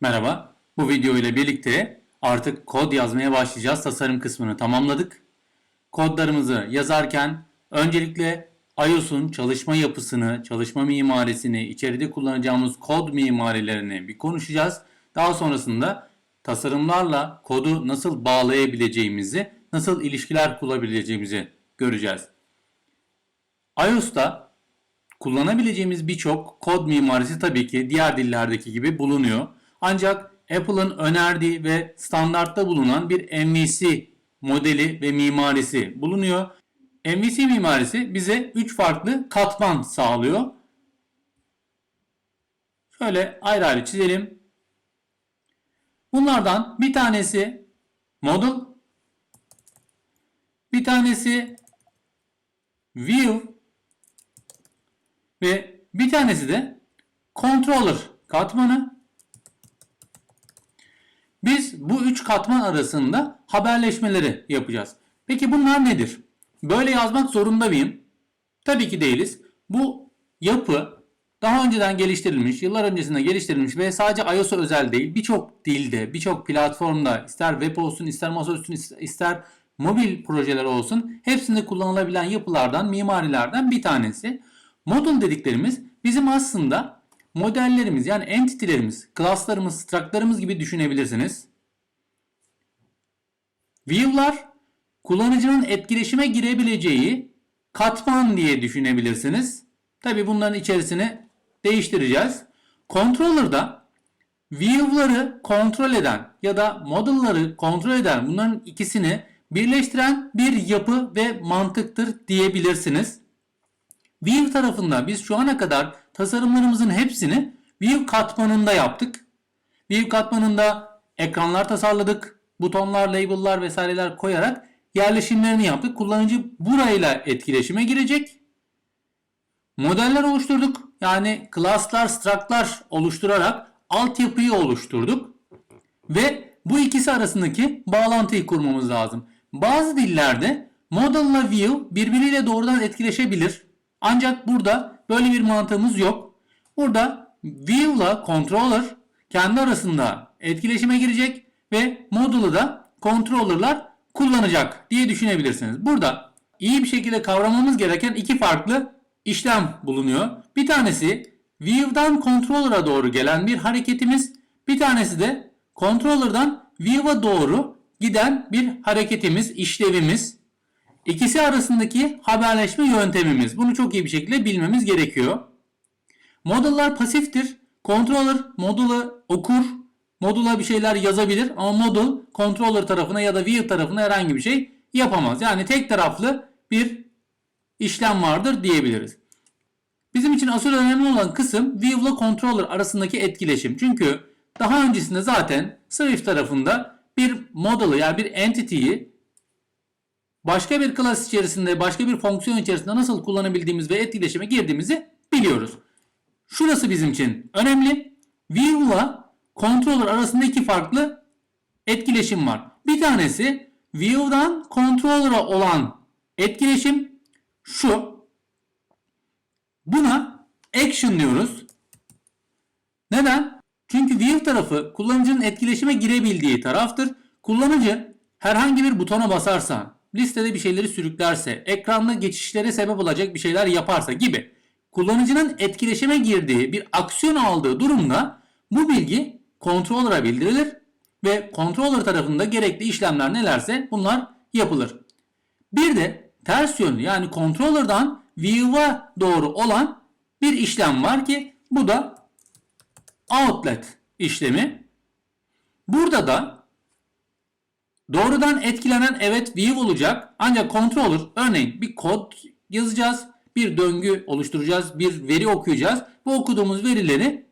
Merhaba. Bu video ile birlikte artık kod yazmaya başlayacağız. Tasarım kısmını tamamladık. Kodlarımızı yazarken öncelikle iOS'un çalışma yapısını, çalışma mimarisini, içeride kullanacağımız kod mimarilerini bir konuşacağız. Daha sonrasında tasarımlarla kodu nasıl bağlayabileceğimizi, nasıl ilişkiler kurabileceğimizi göreceğiz. iOS'ta kullanabileceğimiz birçok kod mimarisi tabii ki diğer dillerdeki gibi bulunuyor. Ancak Apple'ın önerdiği ve standartta bulunan bir MVC modeli ve mimarisi bulunuyor. MVC mimarisi bize 3 farklı katman sağlıyor. Şöyle ayrı ayrı çizelim. Bunlardan bir tanesi model, bir tanesi view ve bir tanesi de controller katmanı. Biz bu üç katman arasında haberleşmeleri yapacağız. Peki bunlar nedir? Böyle yazmak zorunda mıyım? Tabii ki değiliz. Bu yapı daha önceden geliştirilmiş, yıllar öncesinde geliştirilmiş ve sadece iOS'a özel değil, birçok dilde, birçok platformda, ister web olsun, ister masaüstü, ister mobil projeler olsun, hepsinde kullanılabilen yapılardan, mimarilerden bir tanesi. Model dediklerimiz bizim aslında modellerimiz yani entity'lerimiz, class'larımız, struct'larımız gibi düşünebilirsiniz. View'lar kullanıcının etkileşime girebileceği katman diye düşünebilirsiniz. Tabi bunların içerisini değiştireceğiz. Controller'da view'ları kontrol eden ya da model'ları kontrol eden bunların ikisini birleştiren bir yapı ve mantıktır diyebilirsiniz. View tarafında biz şu ana kadar tasarımlarımızın hepsini View katmanında yaptık. View katmanında ekranlar tasarladık. Butonlar, label'lar vesaireler koyarak yerleşimlerini yaptık. Kullanıcı burayla etkileşime girecek. Modeller oluşturduk. Yani class'lar, struct'lar oluşturarak altyapıyı oluşturduk. Ve bu ikisi arasındaki bağlantıyı kurmamız lazım. Bazı dillerde model ile view birbiriyle doğrudan etkileşebilir. Ancak burada böyle bir mantığımız yok. Burada view ile controller kendi arasında etkileşime girecek ve module'ı da controller'lar kullanacak diye düşünebilirsiniz. Burada iyi bir şekilde kavramamız gereken iki farklı işlem bulunuyor. Bir tanesi view'dan controller'a doğru gelen bir hareketimiz. Bir tanesi de controller'dan view'a doğru giden bir hareketimiz, işlevimiz. İkisi arasındaki haberleşme yöntemimiz. Bunu çok iyi bir şekilde bilmemiz gerekiyor. Model'lar pasiftir. Controller modulu okur. Modula bir şeyler yazabilir ama modul controller tarafına ya da view tarafına herhangi bir şey yapamaz. Yani tek taraflı bir işlem vardır diyebiliriz. Bizim için asıl önemli olan kısım view ile controller arasındaki etkileşim. Çünkü daha öncesinde zaten Swift tarafında bir model'ı yani bir entity'yi başka bir class içerisinde, başka bir fonksiyon içerisinde nasıl kullanabildiğimiz ve etkileşime girdiğimizi biliyoruz. Şurası bizim için önemli. View ile controller arasında farklı etkileşim var. Bir tanesi view'dan controller'a olan etkileşim şu. Buna action diyoruz. Neden? Çünkü view tarafı kullanıcının etkileşime girebildiği taraftır. Kullanıcı herhangi bir butona basarsa, listede bir şeyleri sürüklerse, ekranda geçişlere sebep olacak bir şeyler yaparsa gibi kullanıcının etkileşime girdiği bir aksiyon aldığı durumda bu bilgi controller'a bildirilir ve controller tarafında gerekli işlemler nelerse bunlar yapılır. Bir de ters yönlü yani controller'dan view'a doğru olan bir işlem var ki bu da outlet işlemi. Burada da doğrudan etkilenen evet view olacak ancak controller örneğin bir kod yazacağız, bir döngü oluşturacağız, bir veri okuyacağız. Bu okuduğumuz verileri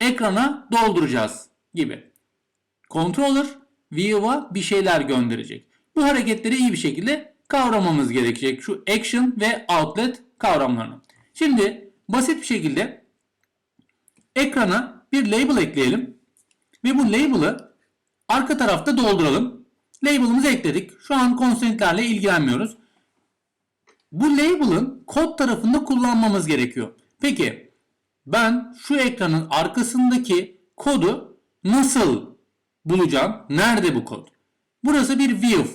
ekrana dolduracağız gibi. Controller view'a bir şeyler gönderecek. Bu hareketleri iyi bir şekilde kavramamız gerekecek. Şu action ve outlet kavramlarını. Şimdi basit bir şekilde ekrana bir label ekleyelim. Ve bu label'ı arka tarafta dolduralım. Label'ımızı ekledik. Şu an constraint'lerle ilgilenmiyoruz. Bu label'ın kod tarafında kullanmamız gerekiyor. Peki ben şu ekranın arkasındaki kodu nasıl bulacağım? Nerede bu kod? Burası bir view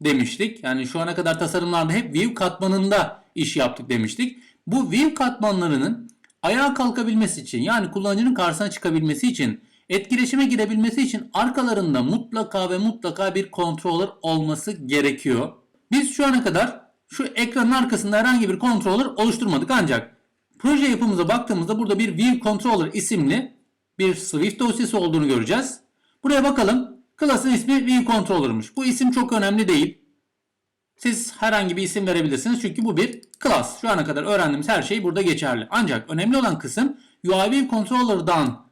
demiştik. Yani şu ana kadar tasarımlarda hep view katmanında iş yaptık demiştik. Bu view katmanlarının ayağa kalkabilmesi için yani kullanıcının karşısına çıkabilmesi için etkileşime girebilmesi için arkalarında mutlaka ve mutlaka bir controller olması gerekiyor. Biz şu ana kadar şu ekranın arkasında herhangi bir controller oluşturmadık ancak proje yapımıza baktığımızda burada bir view controller isimli bir Swift dosyası olduğunu göreceğiz. Buraya bakalım. Class'ın ismi view controller'mış. Bu isim çok önemli değil. Siz herhangi bir isim verebilirsiniz çünkü bu bir class. Şu ana kadar öğrendiğimiz her şey burada geçerli. Ancak önemli olan kısım UI View Controller'dan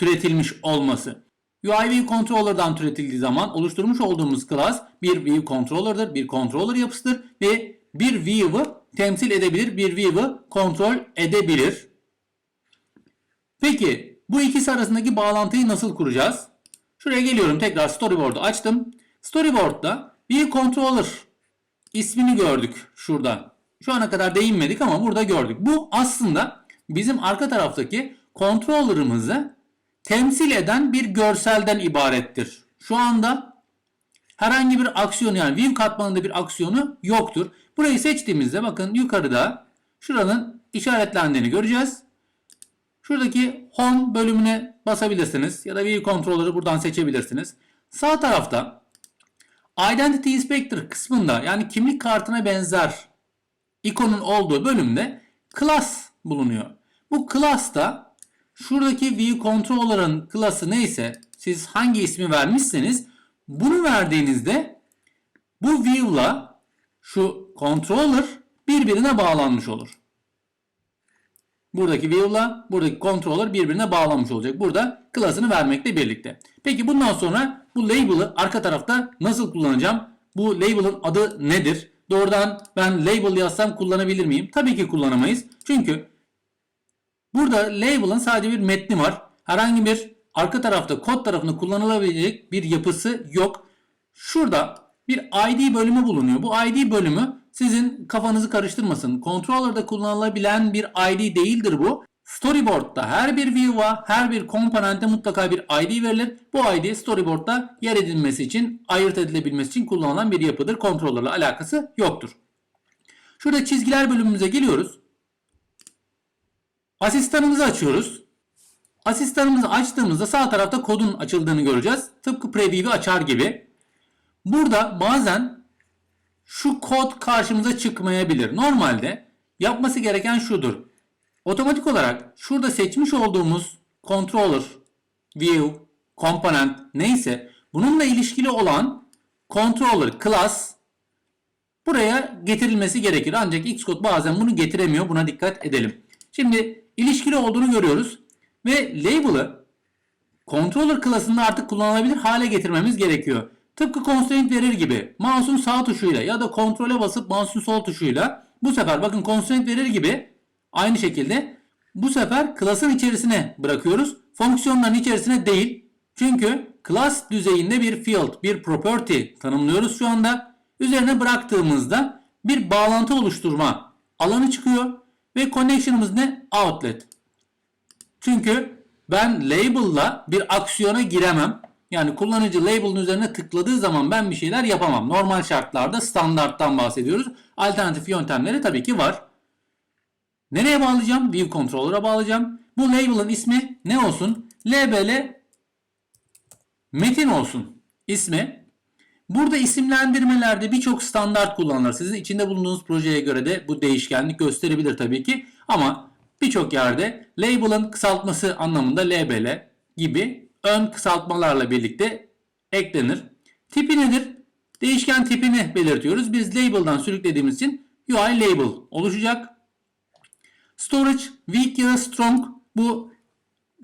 türetilmiş olması. UI View Controller'dan türetildiği zaman oluşturmuş olduğumuz class bir View Controller'dır, bir controller yapısıdır ve bir view'ı temsil edebilir, bir view'ı kontrol edebilir. Peki bu ikisi arasındaki bağlantıyı nasıl kuracağız? Şuraya geliyorum tekrar storyboard'u açtım. Storyboard'da bir controller ismini gördük şurada. Şu ana kadar değinmedik ama burada gördük. Bu aslında bizim arka taraftaki controller'ımızı temsil eden bir görselden ibarettir. Şu anda herhangi bir aksiyon yani view katmanında bir aksiyonu yoktur. Burayı seçtiğimizde bakın yukarıda şuranın işaretlendiğini göreceğiz. Şuradaki home bölümüne basabilirsiniz ya da view controller'ı buradan seçebilirsiniz. Sağ tarafta Identity Inspector kısmında yani kimlik kartına benzer ikonun olduğu bölümde class bulunuyor. Bu class da şuradaki view controller'ın class'ı neyse siz hangi ismi vermişseniz bunu verdiğinizde bu view'la şu controller birbirine bağlanmış olur. Buradaki view'la buradaki controller birbirine bağlanmış olacak. Burada class'ını vermekle birlikte. Peki bundan sonra bu label'ı arka tarafta nasıl kullanacağım? Bu label'ın adı nedir? Doğrudan ben label yazsam kullanabilir miyim? Tabii ki kullanamayız. Çünkü burada label'ın sadece bir metni var. Herhangi bir arka tarafta kod tarafında kullanılabilecek bir yapısı yok. Şurada bir ID bölümü bulunuyor. Bu ID bölümü sizin kafanızı karıştırmasın. Controller'da kullanılabilen bir ID değildir bu. Storyboard'da her bir view'a, her bir komponente mutlaka bir ID verilir. Bu ID storyboard'da yer edilmesi için, ayırt edilebilmesi için kullanılan bir yapıdır. Controller'la alakası yoktur. Şurada çizgiler bölümümüze geliyoruz. Asistanımızı açıyoruz. Asistanımızı açtığımızda sağ tarafta kodun açıldığını göreceğiz. Tıpkı preview'i açar gibi. Burada bazen şu kod karşımıza çıkmayabilir. Normalde yapması gereken şudur. Otomatik olarak şurada seçmiş olduğumuz controller, view, component neyse bununla ilişkili olan controller class buraya getirilmesi gerekir. Ancak Xcode bazen bunu getiremiyor. Buna dikkat edelim. Şimdi ilişkili olduğunu görüyoruz ve label'ı controller klasında artık kullanılabilir hale getirmemiz gerekiyor. Tıpkı constraint verir gibi mouse'un sağ tuşuyla ya da kontrole basıp mouse'un sol tuşuyla bu sefer bakın constraint verir gibi aynı şekilde bu sefer class'ın içerisine bırakıyoruz. Fonksiyonların içerisine değil. Çünkü class düzeyinde bir field, bir property tanımlıyoruz şu anda. Üzerine bıraktığımızda bir bağlantı oluşturma alanı çıkıyor ve connection'ımız ne? Outlet. Çünkü ben label'la bir aksiyona giremem. Yani kullanıcı label'ın üzerine tıkladığı zaman ben bir şeyler yapamam. Normal şartlarda standarttan bahsediyoruz. Alternatif yöntemleri tabii ki var. Nereye bağlayacağım? View Controller'a bağlayacağım. Bu label'ın ismi ne olsun? LBL metin olsun ismi. Burada isimlendirmelerde birçok standart kullanılır. Sizin içinde bulunduğunuz projeye göre de bu değişkenlik gösterebilir tabii ki. Ama birçok yerde label'ın kısaltması anlamında LBL gibi ön kısaltmalarla birlikte eklenir. Tipi nedir? Değişken tipini belirtiyoruz. Biz label'dan sürüklediğimiz için UI label oluşacak. Storage weak ya da strong bu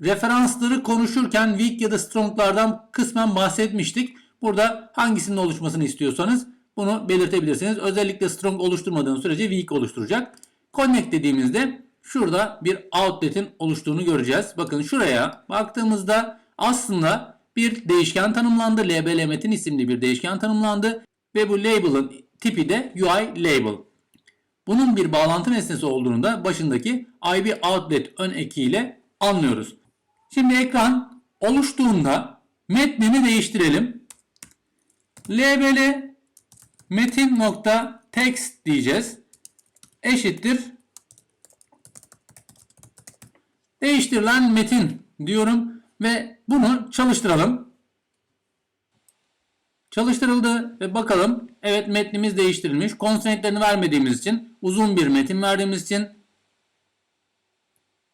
referansları konuşurken weak ya da stronglardan kısmen bahsetmiştik. Burada hangisinin oluşmasını istiyorsanız bunu belirtebilirsiniz. Özellikle strong oluşturmadığınız sürece weak oluşturacak. Connect dediğimizde şurada bir outlet'in oluştuğunu göreceğiz. Bakın şuraya baktığımızda aslında bir değişken tanımlandı. label metin isimli bir değişken tanımlandı. Ve bu label'ın tipi de UI label. Bunun bir bağlantı nesnesi olduğunu da başındaki IB outlet ön ekiyle anlıyoruz. Şimdi ekran oluştuğunda metnini değiştirelim. Label metin nokta text diyeceğiz. Eşittir. Değiştirilen metin diyorum ve bunu çalıştıralım. Çalıştırıldı ve bakalım. Evet metnimiz değiştirilmiş. Constraint'lerini vermediğimiz için uzun bir metin verdiğimiz için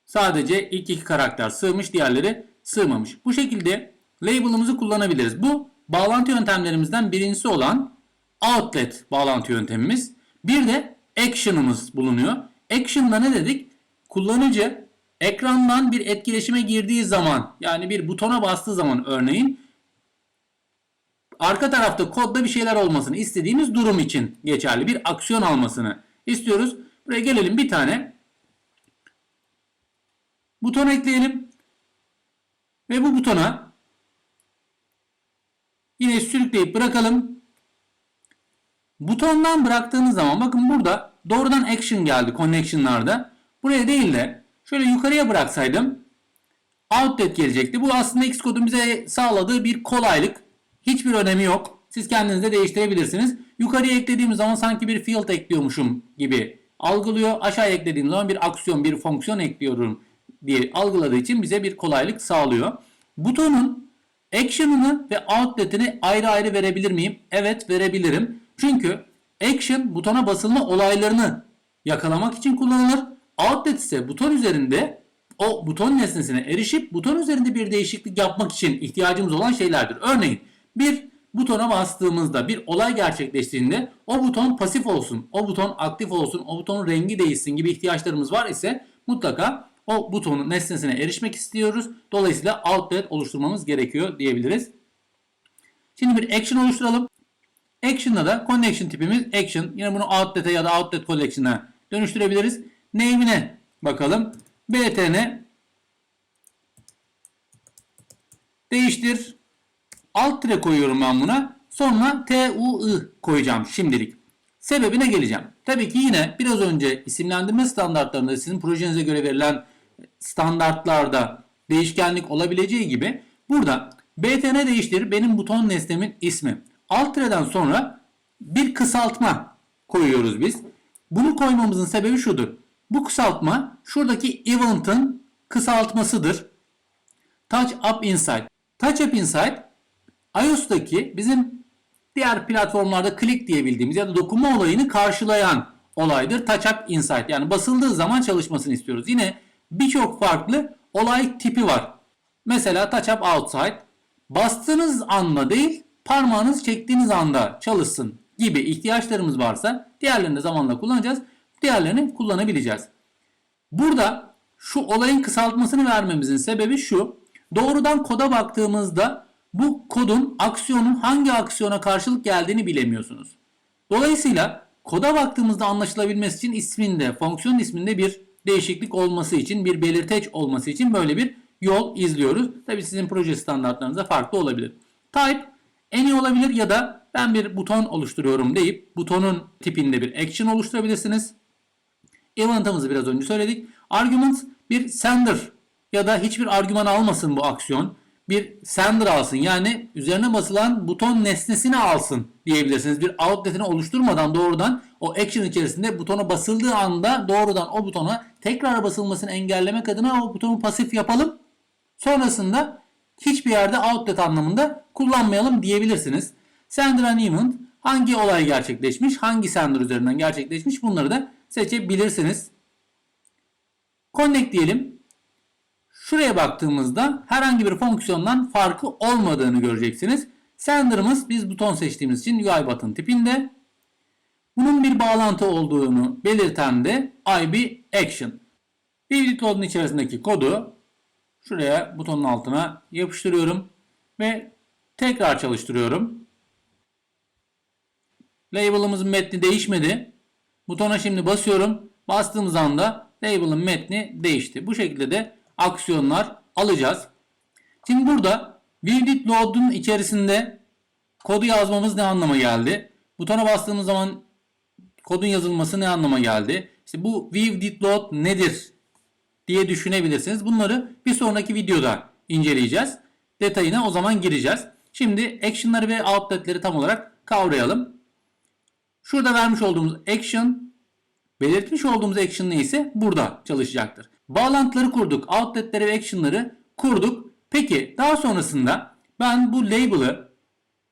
sadece ilk iki karakter sığmış diğerleri sığmamış. Bu şekilde label'ımızı kullanabiliriz. Bu bağlantı yöntemlerimizden birincisi olan outlet bağlantı yöntemimiz. Bir de action'ımız bulunuyor. Action'da ne dedik? Kullanıcı ekrandan bir etkileşime girdiği zaman yani bir butona bastığı zaman örneğin arka tarafta kodda bir şeyler olmasını istediğimiz durum için geçerli bir aksiyon almasını istiyoruz. Buraya gelelim bir tane buton ekleyelim ve bu butona yine sürükleyip bırakalım. Butondan bıraktığınız zaman bakın burada doğrudan action geldi connection'larda. Buraya değil de şöyle yukarıya bıraksaydım outlet gelecekti. Bu aslında Xcode'un bize sağladığı bir kolaylık. Hiçbir önemi yok. Siz kendiniz de değiştirebilirsiniz. Yukarıya eklediğim zaman sanki bir field ekliyormuşum gibi algılıyor. Aşağıya eklediğim zaman bir aksiyon, bir fonksiyon ekliyorum diye algıladığı için bize bir kolaylık sağlıyor. Butonun action'ını ve outlet'ini ayrı ayrı verebilir miyim? Evet verebilirim. Çünkü action butona basılma olaylarını yakalamak için kullanılır. Outlet ise buton üzerinde o buton nesnesine erişip buton üzerinde bir değişiklik yapmak için ihtiyacımız olan şeylerdir. Örneğin bir butona bastığımızda bir olay gerçekleştiğinde o buton pasif olsun, o buton aktif olsun, o butonun rengi değişsin gibi ihtiyaçlarımız var ise mutlaka o butonun nesnesine erişmek istiyoruz. Dolayısıyla outlet oluşturmamız gerekiyor diyebiliriz. Şimdi bir action oluşturalım. Action'da da connection tipimiz action. Yine bunu outlet'e ya da outlet collection'a dönüştürebiliriz. Name'ine bakalım. btn değiştir. Alt tire koyuyorum ben buna. Sonra tui koyacağım şimdilik. Sebebine geleceğim. Tabii ki yine biraz önce isimlendirme standartlarında sizin projenize göre verilen standartlarda değişkenlik olabileceği gibi burada btn değiştir benim buton nesnemin ismi. Alt sonra bir kısaltma koyuyoruz biz. Bunu koymamızın sebebi şudur. Bu kısaltma şuradaki event'ın kısaltmasıdır. Touch Up Inside. Touch Up Inside iOS'taki bizim diğer platformlarda click diye bildiğimiz ya da dokunma olayını karşılayan olaydır. Touch Up Inside. Yani basıldığı zaman çalışmasını istiyoruz. Yine birçok farklı olay tipi var. Mesela Touch Up Outside. Bastığınız anda değil parmağınız çektiğiniz anda çalışsın gibi ihtiyaçlarımız varsa diğerlerini de zamanla kullanacağız. Diğerlerini kullanabileceğiz. Burada şu olayın kısaltmasını vermemizin sebebi şu. Doğrudan koda baktığımızda bu kodun aksiyonun hangi aksiyona karşılık geldiğini bilemiyorsunuz. Dolayısıyla koda baktığımızda anlaşılabilmesi için isminde, fonksiyon isminde bir değişiklik olması için, bir belirteç olması için böyle bir yol izliyoruz. Tabi sizin proje standartlarınızda farklı olabilir. Type en iyi olabilir ya da ben bir buton oluşturuyorum deyip butonun tipinde bir action oluşturabilirsiniz. Event'ımızı biraz önce söyledik. Argument bir sender ya da hiçbir argüman almasın bu aksiyon. Bir sender alsın yani üzerine basılan buton nesnesini alsın diyebilirsiniz. Bir outlet'ini oluşturmadan doğrudan o action içerisinde butona basıldığı anda doğrudan o butona tekrar basılmasını engellemek adına o butonu pasif yapalım. Sonrasında hiçbir yerde outlet anlamında kullanmayalım diyebilirsiniz. Sender and event hangi olay gerçekleşmiş, hangi sender üzerinden gerçekleşmiş bunları da seçebilirsiniz. Connect diyelim. Şuraya baktığımızda herhangi bir fonksiyondan farkı olmadığını göreceksiniz. Sender'ımız biz buton seçtiğimiz için UI button tipinde. Bunun bir bağlantı olduğunu belirten de IB action. Build load'un içerisindeki kodu şuraya butonun altına yapıştırıyorum ve tekrar çalıştırıyorum. Label'ımızın metni değişmedi. Butona şimdi basıyorum. Bastığımız anda label'ın metni değişti. Bu şekilde de aksiyonlar alacağız. Şimdi burada build load'un içerisinde kodu yazmamız ne anlama geldi? Butona bastığımız zaman kodun yazılması ne anlama geldi? İşte bu view did load nedir diye düşünebilirsiniz. Bunları bir sonraki videoda inceleyeceğiz. detayına o zaman gireceğiz. Şimdi action'ları ve outlet'leri tam olarak kavrayalım. Şurada vermiş olduğumuz action, belirtmiş olduğumuz action neyse burada çalışacaktır. Bağlantıları kurduk, outlet'leri ve action'ları kurduk. Peki daha sonrasında ben bu label'ı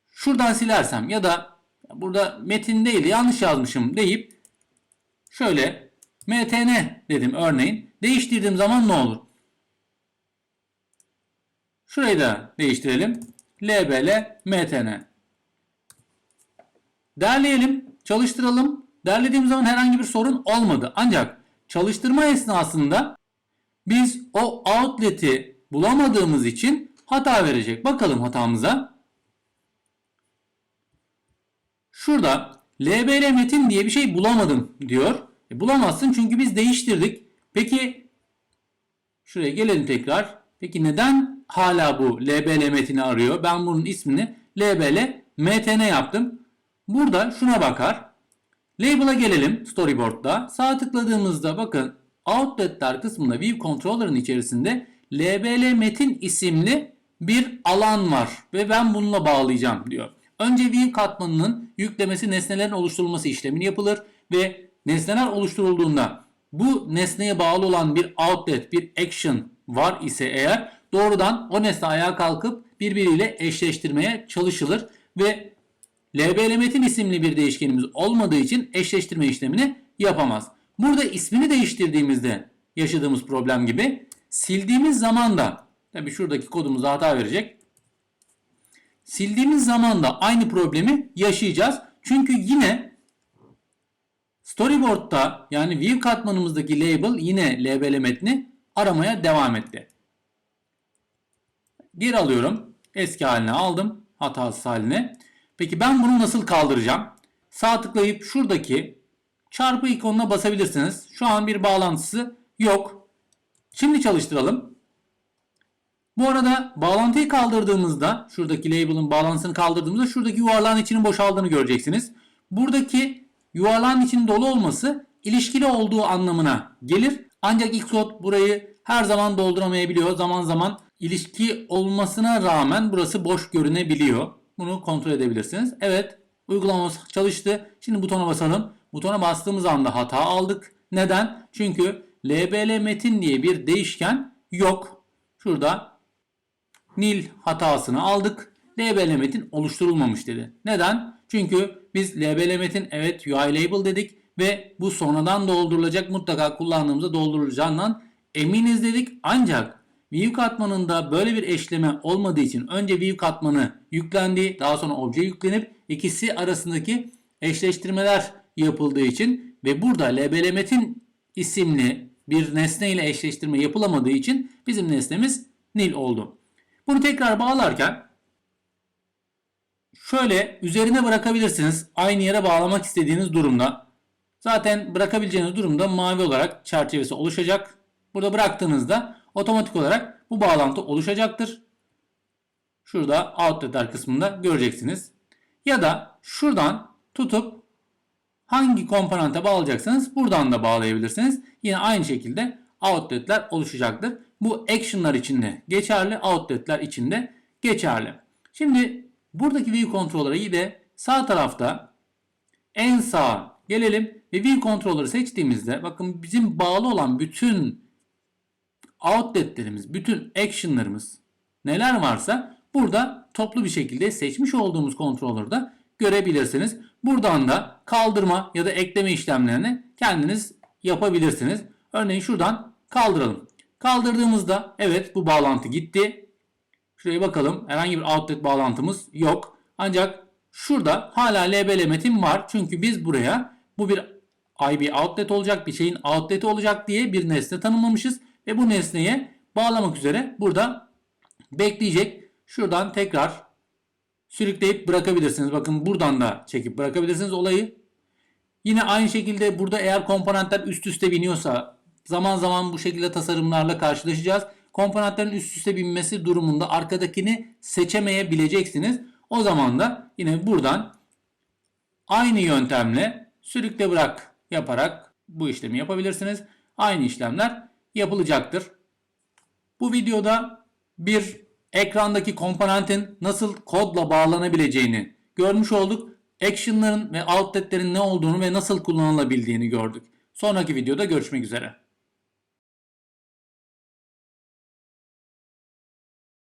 şuradan silersem ya da burada metin değil yanlış yazmışım deyip şöyle mtn dedim örneğin. Değiştirdiğim zaman ne olur? Şurayı da değiştirelim. lbl mtn. Derleyelim, çalıştıralım. Derlediğim zaman herhangi bir sorun olmadı. Ancak çalıştırma esnasında biz o outlet'i bulamadığımız için hata verecek. Bakalım hatamıza. Şurada lbl metin diye bir şey bulamadım diyor. E, bulamazsın çünkü biz değiştirdik. Peki şuraya gelelim tekrar. Peki neden hala bu lbl metini arıyor? Ben bunun ismini lbl mtn yaptım. Burada şuna bakar. Label'a gelelim storyboard'da. Sağ tıkladığımızda bakın outlet'ler kısmında view controller'ın içerisinde lbl metin isimli bir alan var ve ben bununla bağlayacağım diyor. Önce view katmanının yüklemesi nesnelerin oluşturulması işlemini yapılır ve nesneler oluşturulduğunda bu nesneye bağlı olan bir outlet, bir action var ise eğer doğrudan o nesne ayağa kalkıp birbiriyle eşleştirmeye çalışılır ve lbl metin isimli bir değişkenimiz olmadığı için eşleştirme işlemini yapamaz. Burada ismini değiştirdiğimizde yaşadığımız problem gibi sildiğimiz zaman da tabi şuradaki kodumuz hata verecek. Sildiğimiz zaman da aynı problemi yaşayacağız. Çünkü yine storyboard'da yani view katmanımızdaki label yine lbl metni aramaya devam etti. Geri alıyorum. Eski haline aldım. Hatasız haline. Peki ben bunu nasıl kaldıracağım? Sağ tıklayıp şuradaki çarpı ikonuna basabilirsiniz. Şu an bir bağlantısı yok. Şimdi çalıştıralım. Bu arada bağlantıyı kaldırdığımızda şuradaki label'ın bağlantısını kaldırdığımızda şuradaki yuvarlağın içinin boşaldığını göreceksiniz. Buradaki yuvarlağın içinin dolu olması ilişkili olduğu anlamına gelir. Ancak Xcode burayı her zaman dolduramayabiliyor. Zaman zaman ilişki olmasına rağmen burası boş görünebiliyor. Bunu kontrol edebilirsiniz. Evet uygulamamız çalıştı. Şimdi butona basalım. Butona bastığımız anda hata aldık. Neden? Çünkü lbl metin diye bir değişken yok. Şurada nil hatasını aldık. lbl metin oluşturulmamış dedi. Neden? Çünkü biz lbl metin evet UI label dedik ve bu sonradan doldurulacak mutlaka kullandığımızda doldurulacağından eminiz dedik. Ancak view katmanında böyle bir eşleme olmadığı için önce view katmanı yüklendi, daha sonra obje yüklenip ikisi arasındaki eşleştirmeler yapıldığı için ve burada lbl metin isimli bir nesne ile eşleştirme yapılamadığı için bizim nesnemiz nil oldu. Bunu tekrar bağlarken şöyle üzerine bırakabilirsiniz. Aynı yere bağlamak istediğiniz durumda. Zaten bırakabileceğiniz durumda mavi olarak çerçevesi oluşacak. Burada bıraktığınızda otomatik olarak bu bağlantı oluşacaktır. Şurada outletler kısmında göreceksiniz. Ya da şuradan tutup hangi komponente bağlayacaksanız buradan da bağlayabilirsiniz. Yine aynı şekilde outletler oluşacaktır. Bu action'lar içinde geçerli, outletler içinde geçerli. Şimdi buradaki view controller'ı yine sağ tarafta en sağa gelelim ve view controller'ı seçtiğimizde bakın bizim bağlı olan bütün outletlerimiz, bütün action'larımız neler varsa burada toplu bir şekilde seçmiş olduğumuz controller'da görebilirsiniz. Buradan da kaldırma ya da ekleme işlemlerini kendiniz yapabilirsiniz. Örneğin şuradan kaldıralım. Kaldırdığımızda evet bu bağlantı gitti. Şuraya bakalım. Herhangi bir outlet bağlantımız yok. Ancak şurada hala lbl metin var. Çünkü biz buraya bu bir IB outlet olacak bir şeyin outlet'i olacak diye bir nesne tanımlamışız. Ve bu nesneye bağlamak üzere burada bekleyecek. Şuradan tekrar sürükleyip bırakabilirsiniz. Bakın buradan da çekip bırakabilirsiniz olayı. Yine aynı şekilde burada eğer komponentler üst üste biniyorsa zaman zaman bu şekilde tasarımlarla karşılaşacağız. Komponentlerin üst üste binmesi durumunda arkadakini seçemeyebileceksiniz. O zaman da yine buradan aynı yöntemle sürükle bırak yaparak bu işlemi yapabilirsiniz. Aynı işlemler yapılacaktır. Bu videoda bir ekrandaki komponentin nasıl kodla bağlanabileceğini görmüş olduk. Action'ların ve outlet'lerin ne olduğunu ve nasıl kullanılabildiğini gördük. Sonraki videoda görüşmek üzere.